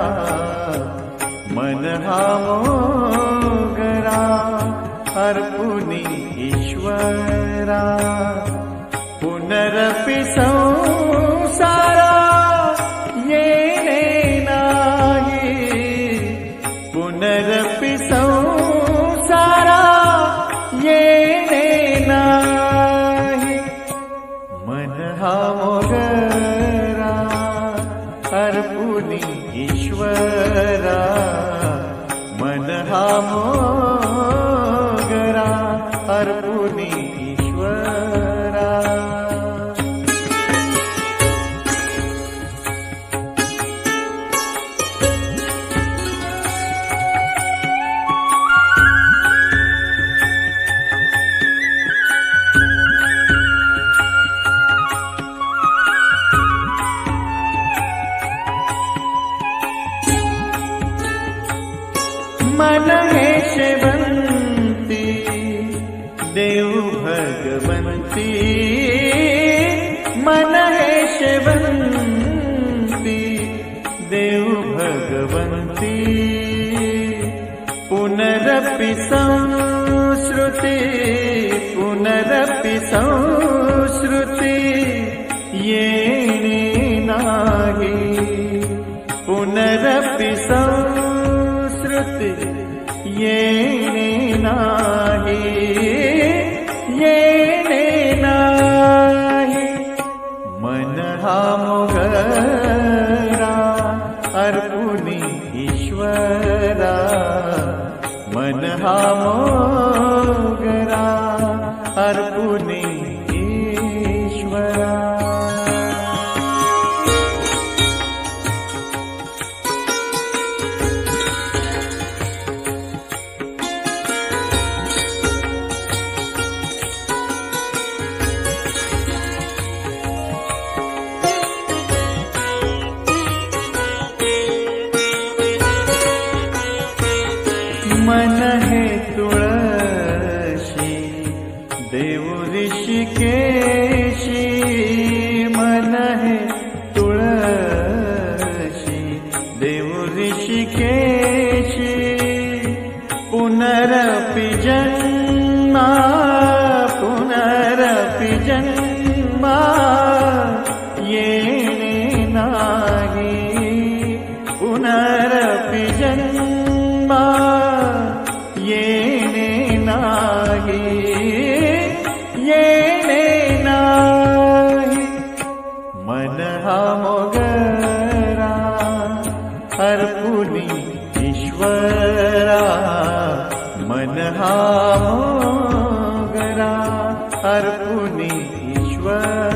अर्पुनी ईश्वरा मन हा मोगरा अर्पुनी ईश्वरा ईश्वरा मन हा मोगरा अर्पुनी ईश्वर. मन हे शेवंती देव भगवंती। मन शेवंती देव भगवंती। पुनरपि संस्कृति पुनरपि संस्कृति येणे नाही पुनरपि संस्कृति मन हा मोगरा अर्पुनी ईश्वरा। मन हा मोगरा अर्पुनी पुनरपि जन्मा पुनरपि जन्मा येणे नाही पुनरपि जन्मा येणे नाही येणे नाही मन हा मोगरा अर्पुनी ईश्वरा मुनीश्वरा।